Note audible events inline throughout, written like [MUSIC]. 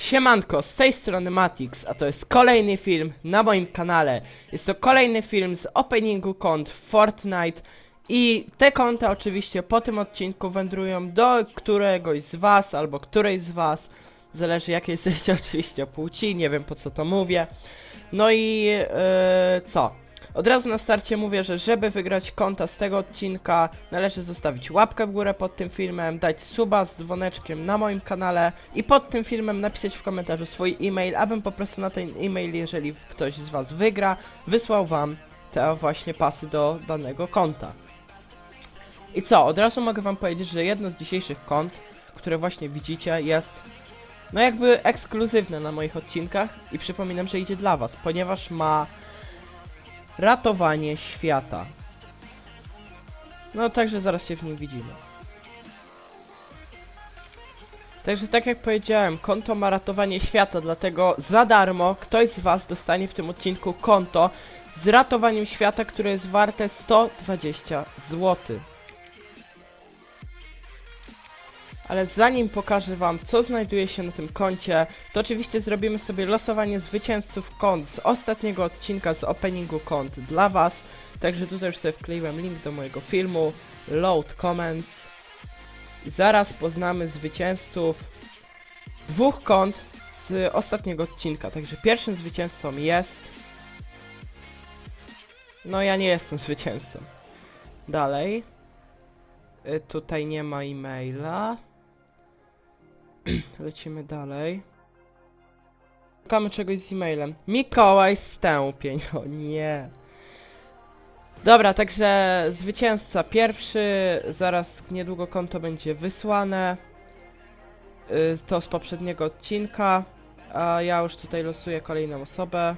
Siemanko, z tej strony Matix, a to jest kolejny film na moim kanale. Jest to kolejny film z openingu kont Fortnite i te konta oczywiście po tym odcinku wędrują do któregoś z was albo którejś z was. Zależy jakiej jesteście [LAUGHS] oczywiście płci, nie wiem po co to mówię. No i yy, co? Od razu na starcie mówię, że żeby wygrać konta z tego odcinka, należy zostawić łapkę w górę pod tym filmem, dać suba z dzwoneczkiem na moim kanale i pod tym filmem napisać w komentarzu swój e-mail, abym po prostu na ten e-mail, jeżeli ktoś z was wygra, wysłał wam te właśnie pasy do danego konta. I co, od razu mogę wam powiedzieć, że jedno z dzisiejszych kont, które właśnie widzicie, jest no jakby ekskluzywne na moich odcinkach i przypominam, że idzie dla was, ponieważ ma ratowanie świata. No także zaraz się w nim widzimy. Także tak jak powiedziałem, konto ma ratowanie świata, dlatego za darmo ktoś z was dostanie w tym odcinku konto z ratowaniem świata, które jest warte 120 zł. Ale zanim pokażę wam, co znajduje się na tym koncie, to oczywiście zrobimy sobie losowanie zwycięzców kont z ostatniego odcinka z openingu kont dla was. Także tutaj już sobie wkleiłem link do mojego filmu, load comments. I zaraz poznamy zwycięzców dwóch kont z ostatniego odcinka. Także pierwszym zwycięzcą jest... No ja nie jestem zwycięzcą. Dalej. Y, Tutaj nie ma e-maila. Lecimy dalej. Szukamy czegoś z e-mailem. Mikołaj Stępień. [LAUGHS] O nie. Dobra, także zwycięzca pierwszy. Zaraz niedługo konto będzie wysłane. Y, To z poprzedniego odcinka. A ja już tutaj losuję kolejną osobę.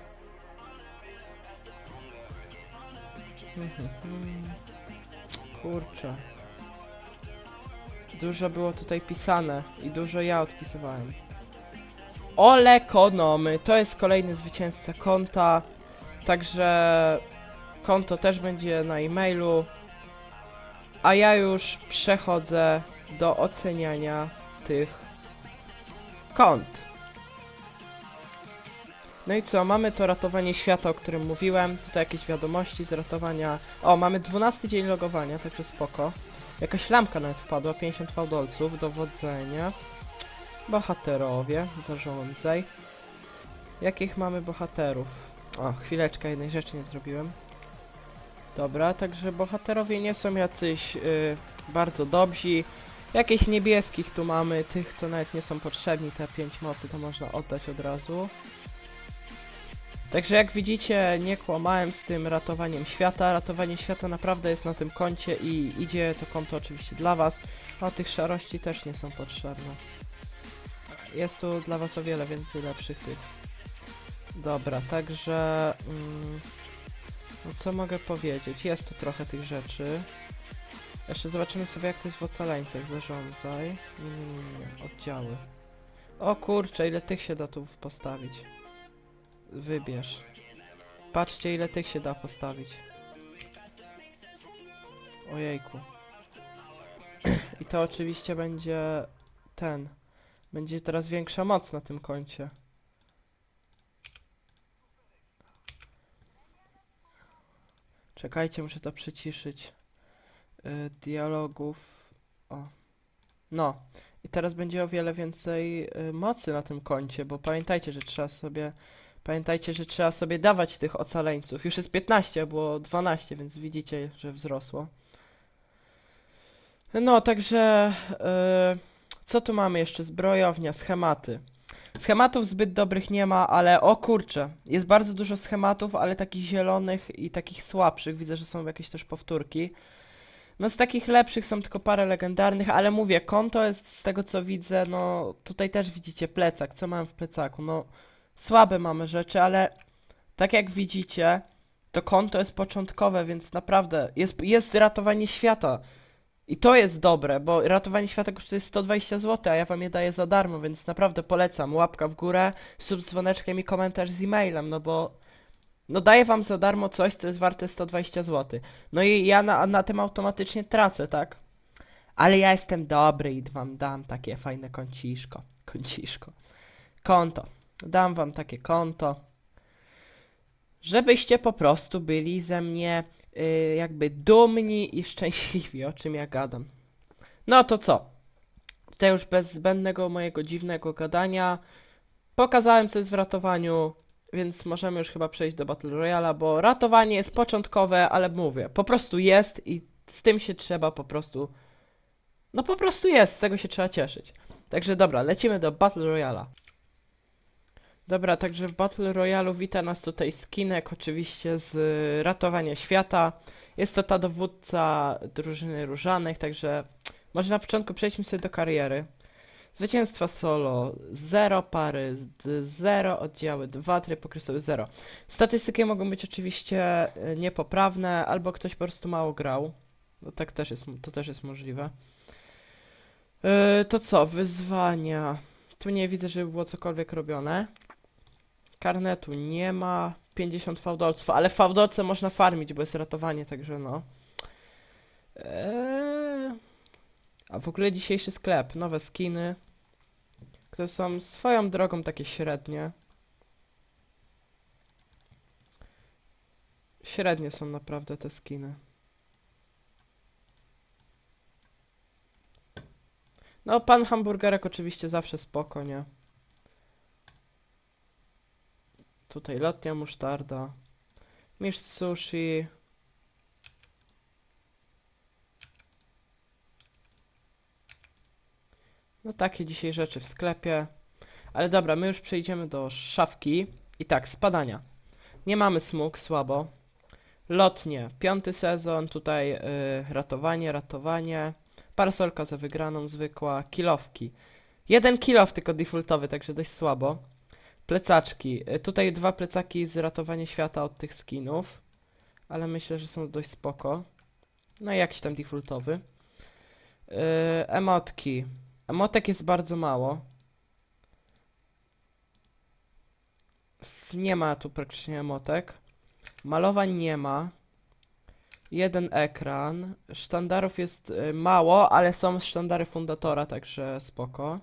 Mhm. Kurczę. Dużo było tutaj pisane i dużo ja odpisywałem. Ole Konomy, to jest kolejny zwycięzca konta, także konto też będzie na e-mailu. A ja już przechodzę do oceniania tych kont. No i co, mamy to ratowanie świata, o którym mówiłem. Tutaj jakieś wiadomości z ratowania. O, mamy 12 dzień logowania, także spoko. Jakaś lampka nawet wpadła, 50 fałdolców, dowodzenia. Bohaterowie, zarządzaj. Jakich mamy bohaterów? O, chwileczkę, jednej rzeczy nie zrobiłem. Dobra, także bohaterowie nie są jacyś y, bardzo dobrzy. Jakichś niebieskich tu mamy, tych to nawet nie są potrzebni, te 5 mocy to można oddać od razu. Także jak widzicie, nie kłamałem z tym ratowaniem świata. Ratowanie świata naprawdę jest na tym koncie i idzie to konto oczywiście dla was. A tych szarości też nie są potrzebne. Jest tu dla was o wiele więcej lepszych tych. Dobra, także... Mm, no co mogę powiedzieć? Jest tu trochę tych rzeczy. Jeszcze zobaczymy sobie jak to jest w ocaleńcach. Zarządzaj. Nie. Oddziały. O kurczę, ile tych się da tu postawić. Wybierz. Patrzcie ile tych się da postawić. Ojejku. [CLEARS THROAT] I to oczywiście będzie ten. Będzie teraz większa moc na tym koncie. Czekajcie, muszę to przyciszyć. Yy, dialogów. O. No. I teraz będzie o wiele więcej y, mocy na tym koncie, bo pamiętajcie, że trzeba sobie Pamiętajcie, że trzeba sobie dawać tych ocaleńców. Już jest 15, a było 12, więc widzicie, że wzrosło. No, także yy, co tu mamy jeszcze? Zbrojownia, schematy. Schematów zbyt dobrych nie ma, ale o kurczę, jest bardzo dużo schematów, ale takich zielonych i takich słabszych. Widzę, że są jakieś też powtórki. No z takich lepszych są tylko parę legendarnych, ale mówię, konto jest z tego co widzę, no tutaj też widzicie plecak, co mam w plecaku, no słabe mamy rzeczy, ale tak jak widzicie, to konto jest początkowe, więc naprawdę jest, jest ratowanie świata. I to jest dobre, bo ratowanie świata kosztuje 120 zł, a ja wam je daję za darmo, więc naprawdę polecam. Łapka w górę, sub dzwoneczkiem i komentarz z e-mailem, no bo no daję wam za darmo coś, co jest warte 120 zł. No i ja na, na tym automatycznie tracę, tak? Ale ja jestem dobry i wam dam takie fajne kąciszko. Kąciszko. konto. Dam wam takie konto, żebyście po prostu byli ze mnie y, jakby dumni i szczęśliwi, o czym ja gadam. No to co? Tutaj już bez zbędnego mojego dziwnego gadania pokazałem co jest w ratowaniu, więc możemy już chyba przejść do Battle Royale, bo ratowanie jest początkowe, ale mówię, po prostu jest i z tym się trzeba po prostu. No po prostu jest, z tego się trzeba cieszyć. Także dobra, lecimy do Battle Royala. Dobra, także w Battle Royalu wita nas tutaj skinek, oczywiście z y, ratowania świata. Jest to ta dowódca drużyny różanych, także może na początku przejdźmy sobie do kariery. Zwycięstwa solo 0 pary, 0 oddziały, 2 tryb okresowy 0. Statystyki mogą być oczywiście y, niepoprawne, albo ktoś po prostu mało grał. No tak też jest, to też jest możliwe. Yy, to co, wyzwania. Tu nie widzę, żeby było cokolwiek robione. Karnetu nie ma. 50 fałdolców, ale fałdolce można farmić, bo jest ratowanie, także no. Eee... A w ogóle dzisiejszy sklep, nowe skiny, które są swoją drogą takie średnie. Średnie są naprawdę te skiny. No, pan hamburgerek oczywiście zawsze spoko, nie? Tutaj lotnia musztarda. Misz sushi. No takie dzisiaj rzeczy w sklepie. Ale dobra, my już przejdziemy do szafki. I tak, spadania. Nie mamy smug, słabo. Lotnie, piąty sezon, tutaj y, ratowanie, ratowanie. Parasolka za wygraną, zwykła. Kilowki. Jeden kilow tylko defaultowy, także dość słabo. Plecaczki. Y, Tutaj dwa plecaki z ratowania świata od tych skinów. Ale myślę, że są dość spoko. No i jakiś tam defaultowy. Yy, emotki. Emotek jest bardzo mało. Nie ma tu praktycznie emotek. Malowań nie ma. Jeden ekran. Sztandarów jest y, mało, ale są sztandary fundatora, także spoko.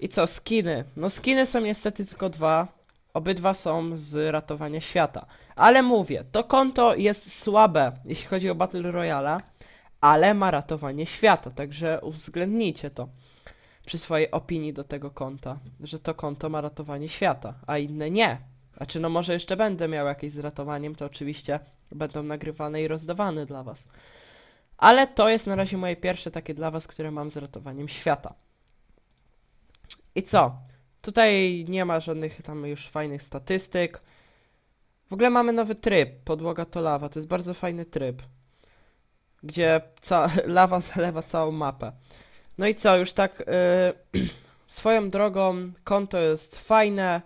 I co, skiny? No skiny są niestety tylko dwa. Obydwa są z ratowania świata. Ale mówię, to konto jest słabe, jeśli chodzi o Battle Royale, ale ma ratowanie świata, także uwzględnijcie to przy swojej opinii do tego konta, że to konto ma ratowanie świata, a inne nie. Znaczy, no może jeszcze będę miał jakieś z ratowaniem, to oczywiście będą nagrywane i rozdawane dla was. Ale to jest na razie moje pierwsze takie dla was, które mam z ratowaniem świata. I co? Tutaj nie ma żadnych tam już fajnych statystyk. W ogóle mamy nowy tryb, podłoga to lawa, to jest bardzo fajny tryb. Gdzie [LAUGHS] lawa zalewa całą mapę. No i co, już tak yy, [CLEARS THROAT] swoją drogą konto jest fajne.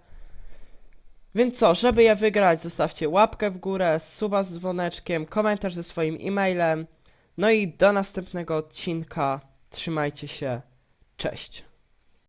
Więc co, żeby je wygrać, zostawcie łapkę w górę, suba z dzwoneczkiem, komentarz ze swoim e-mailem. No i do następnego odcinka. Trzymajcie się. Cześć.